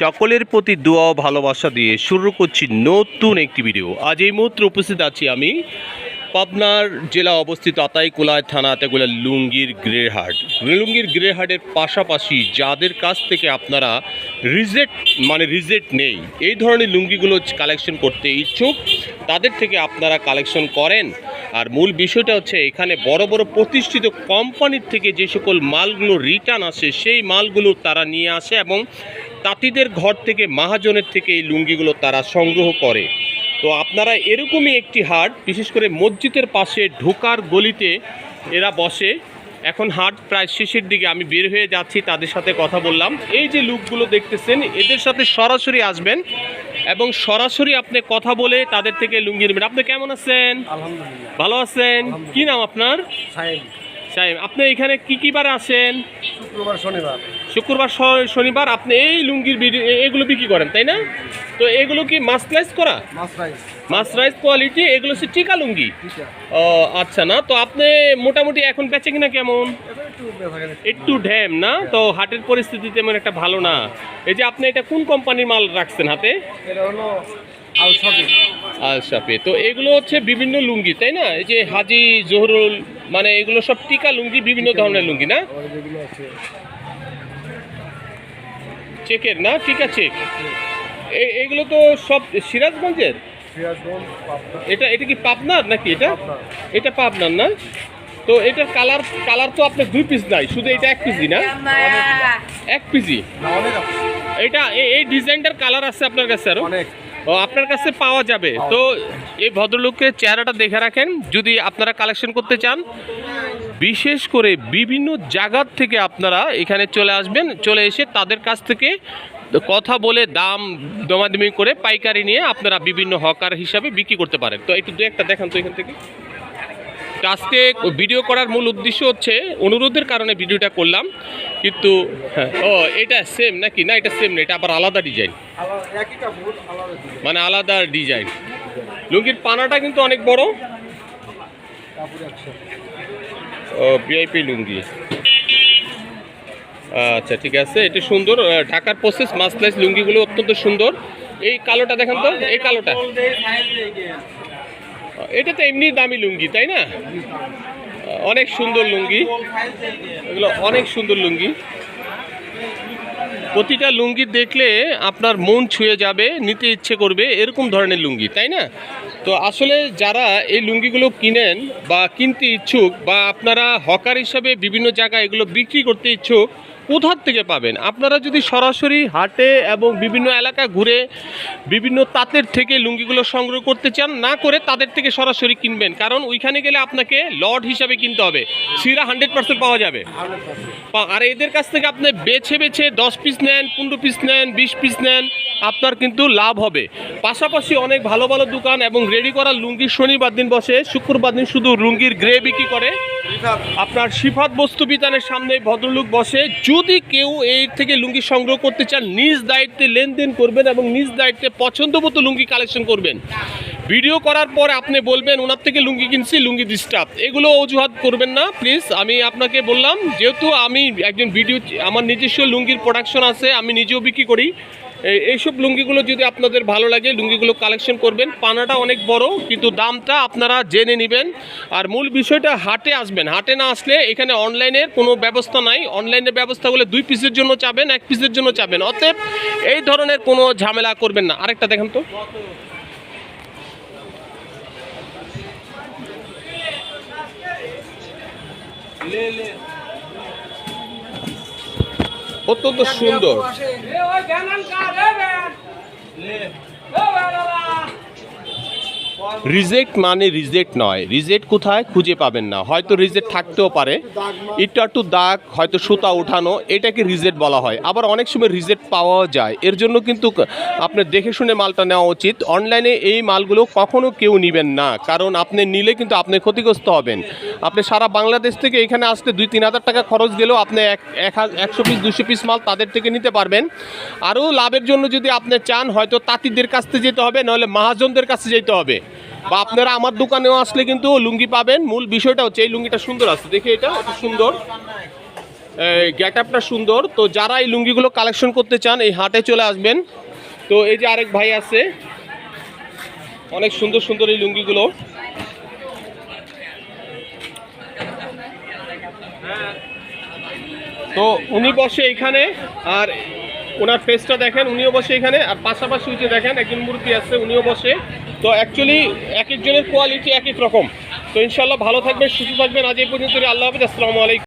সকলের প্রতি দোয়া ও ভালোবাসা দিয়ে শুরু করছি নতুন একটি ভিডিও আজ এই মুহূর্তে উপস্থিত আছি আমি পাবনার জেলা অবস্থিত আতাইকুলায় থানা আতাইকুলা লুঙ্গির গ্রেহাট। লুঙ্গির গ্রেহাটের পাশাপাশি যাদের কাছ থেকে আপনারা রিজেক্ট মানে রিজেক্ট নেই এই ধরনের লুঙ্গিগুলো কালেকশন করতে ইচ্ছুক তাদের থেকে আপনারা কালেকশন করেন। আর মূল বিষয়টা হচ্ছে এখানে বড় বড় প্রতিষ্ঠিত কোম্পানির থেকে যে সকল মালগুলো রিটার্ন আসে, সেই মালগুলো তারা নিয়ে আসে এবং তাঁতিদের ঘর থেকে, মাহাজনের থেকে এই লুঙ্গিগুলো তারা সংগ্রহ করে। তো আপনারা এরকমই একটি হাট, বিশেষ করে মসজিদের পাশে ঢোকার গলিতে এরা বসে। এখন হাট প্রায় শেষের দিকে, আমি বের হয়ে যাচ্ছি, তাদের সাথে কথা বললাম। এই যে লুকগুলো দেখতেছেন, এদের সাথে সরাসরি আসবেন। এবং সরাসরি আপনি কথা বলে তাদের থেকে লুঙ্গি নেবেন। আপনি কেমন আছেন? আলহামদুলিল্লাহ। ভালো আছেন? কি নাম আপনার? সাহেব আপনি এখানে কি কি বার আসেন? শুক্রবার শনিবার। শুক্রবার শনিবার আপনি এই লুঙ্গির এগুলো বিক্রি করেন তাই না? তো এগুলো কি মাসলাইজ করা? মাছ মাসরাইজ কোয়ালিটি এগুলো হচ্ছে টিকা লুঙ্গি। ও আচ্ছা না তো আপনি মোটামুটি এখন বেচে কিনা কেমন? একটু ড্যাম না? তো হাটের পরিস্থিতি তেমন একটা ভালো না। এই যে আপনি এটা কোন কোম্পানির মাল রাখছেন হাতে? আলসাপে তো এগুলো হচ্ছে বিভিন্ন লুঙ্গি তাই না? এই যে হাজি জহরুল মানে এগুলো সব টিকা লুঙ্গি বিভিন্ন ধরনের লুঙ্গি। না? চেকের না? টিকা চেক। এগুলো তো সব সিরাজগঞ্জের? এটা এটা কি পাবনার নাকি এটা? এটা পাবনার না? তো এটার কালার কালার তো আপনার দুই পিস নাই শুধু এটা এক পিসই না? এক পিসই আছে। এটা এই ডিজাইনটার কালার আছে আপনার কাছে আরও? ও আপনার কাছে পাওয়া যাবে। তো এই ভদ্রলোকের চেহারাটা দেখে রাখেন। যদি আপনারা কালেকশন করতে চান বিশেষ করে বিভিন্ন জায়গার থেকে আপনারা এখানে চলে আসবেন, চলে এসে তাদের কাছ থেকে কথা বলে দাম দমাদমি করে পাইকারি নিয়ে আপনারা বিভিন্ন হকার হিসাবে বিক্রি করতে পারেন। তো একটু দু একটা দেখান তো এখান থেকে। আজকে ভিডিও করার মূল উদ্দেশ্য হচ্ছে, অনুরোধের কারণে ভিডিওটা করলাম, কিন্তু হ্যাঁ ও, এটা সেম নাকি? না, এটা সেম না, এটা আবার আলাদা ডিজাইন। মানে আলাদা ডিজাইন লুঙ্গির পানাটা কিন্তু অনেক বড়। একসাথে ভিআইপি লুঙ্গি। আচ্ছা ঠিক আছে। এটা সুন্দর ঢাকার প্রসেস মাসলাইস লুঙ্গিগুলো অত্যন্ত সুন্দর। এই কালোটা দেখেন তো, এই কালোটা। এটা তো এমনি দামি লুঙ্গি, তাই না? অনেক সুন্দর লুঙ্গি। এগুলো অনেক সুন্দর লুঙ্গি। প্রতিটা লুঙ্গি দেখলে আপনার মন ছুঁয়ে যাবে, নিতে ইচ্ছে করবে, এরকম ধরনের লুঙ্গি, তাই না? তো আসলে যারা এই লুঙ্গিগুলো কিনেন বা কিনতে ইচ্ছুক বা আপনারা হকার হিসাবে বিভিন্ন জায়গায় এগুলো বিক্রি করতে ইচ্ছুক কোথার থেকে পাবেন? আপনারা যদি সরাসরি হাটে এবং বিভিন্ন এলাকা ঘুরে বিভিন্ন তাঁতের থেকে লুঙ্গিগুলো সংগ্রহ করতে চান, না করে তাদের থেকে সরাসরি কিনবেন। কারণ ওইখানে গেলে আপনাকে লট হিসাবে কিনতে হবে। সিরা হান্ড্রেড পার্সেন্ট পাওয়া যাবে। আর এদের কাছ থেকে আপনি বেছে বেছে দশ পিস নেন, পনেরো পিস নেন, বিশ পিস নেন আপনার কিন্তু লাভ হবে। পাশাপাশি অনেক ভালো ভালো দোকান এবং রেডি করা লুঙ্গি শনিবার দিন বসে শুক্রবার দিন শুধু লুঙ্গির গ্রে বিক্রি করে। আপনার সিফাত বস্তু বিতানের সামনে ভদ্রলোক বসে। যদি কেউ এই থেকে লুঙ্গি সংগ্রহ করতে চান নিজ দায়িত্বে লেনদেন করবেন এবং নিজ দায়িত্বে পছন্দ মতো লুঙ্গি কালেকশন করবেন। ভিডিও করার পর আপনি বলবেন, ওনার থেকে লুঙ্গি কিনছি, লুঙ্গি ডিস্টার্ব এগুলো অজুহাত করবেন না প্লিজ আমি আপনাকে বললাম, যেহেতু আমি একজন ভিডিও আমার নিজস্ব লুঙ্গির প্রোডাকশন আছে, আমি নিজেও বিক্রি করি। এইসব লুঙ্গিগুলো যদি আপনাদের ভালো লাগে, লুঙ্গিগুলো কালেকশন করবেন। পানাটা অনেক বড়, কিন্তু দামটা আপনারা জেনে নেবেন। আর মূল বিষয়টা, হাটে আসবেন। হাটে না আসলে এখানে অনলাইনের কোনো ব্যবস্থা নাই। অনলাইনের ব্যবস্থা হলে দুই পিসের জন্য চাবেন, এক পিসের জন্য চাবেন। অতএব এই ধরনের কোনো ঝামেলা করবেন না। আরেকটা দেখেন তো। অত্যন্ত সুন্দর রিজেক্ট মানে রিজেক্ট নয়। রিজেক্ট কোথায়? খুঁজে পাবেন না। হয়তো রিজেক্ট থাকতেও পারে। একটু একটু দাগ, হয়তো সুতা ওঠানো, এটাকে রিজেক্ট বলা হয়। আবার অনেক সময় রিজেক্ট পাওয়া যায়। এর জন্য কিন্তু আপনি দেখে শুনে মালটা নেওয়া উচিত। অনলাইনে এই মালগুলো কখনো কেউ নেবেন না। কারণ আপনি নিলে কিন্তু আপনি ক্ষতিগ্রস্ত হবেন। আপনি সারা বাংলাদেশ থেকে এখানে আসতে দুই তিন হাজার টাকা খরচ গেলেও আপনি এক একশো পিস, দুশো পিস মাল তাদের থেকে নিতে পারবেন। আরও লাভের জন্য যদি আপনি চান, হয়তো তাঁতিদের কাছ থেকে যেতে হবে, নাহলে মহাজনদের কাছে যেতে হবে। বা আপনারা আমার দোকানেও আসলে কিন্তু লুঙ্গি পাবেন। মূল বিষয়টা হচ্ছে এই লুঙ্গিটা সুন্দর আছে। দেখি এটা সুন্দর। গেট আপটা সুন্দর। তো যারা এই লুঙ্গিগুলো কালেকশন করতে চান, এই হাটে চলে আসবেন। তো এই যে আরেক ভাই আছে, অনেক সুন্দর সুন্দর এই লুঙ্গিগুলো। তো উনি বসে এখানে, আর ওনার ফেসটা দেখেন, উনিও বসে এখানে, আর পাশাপাশি উঠে দেখেন, একজন মূর্তি আছে, উনিও বসে। তো অ্যাকচুয়ালি এক একজনের কোয়ালিটি এক এক রকম। তো ইনশাল্লাহ ভালো থাকবেন, সুস্থ থাকবেন। আজ এই পর্যন্ত আল্লাহ হাফিজ, আসসালামু আলাইকুম।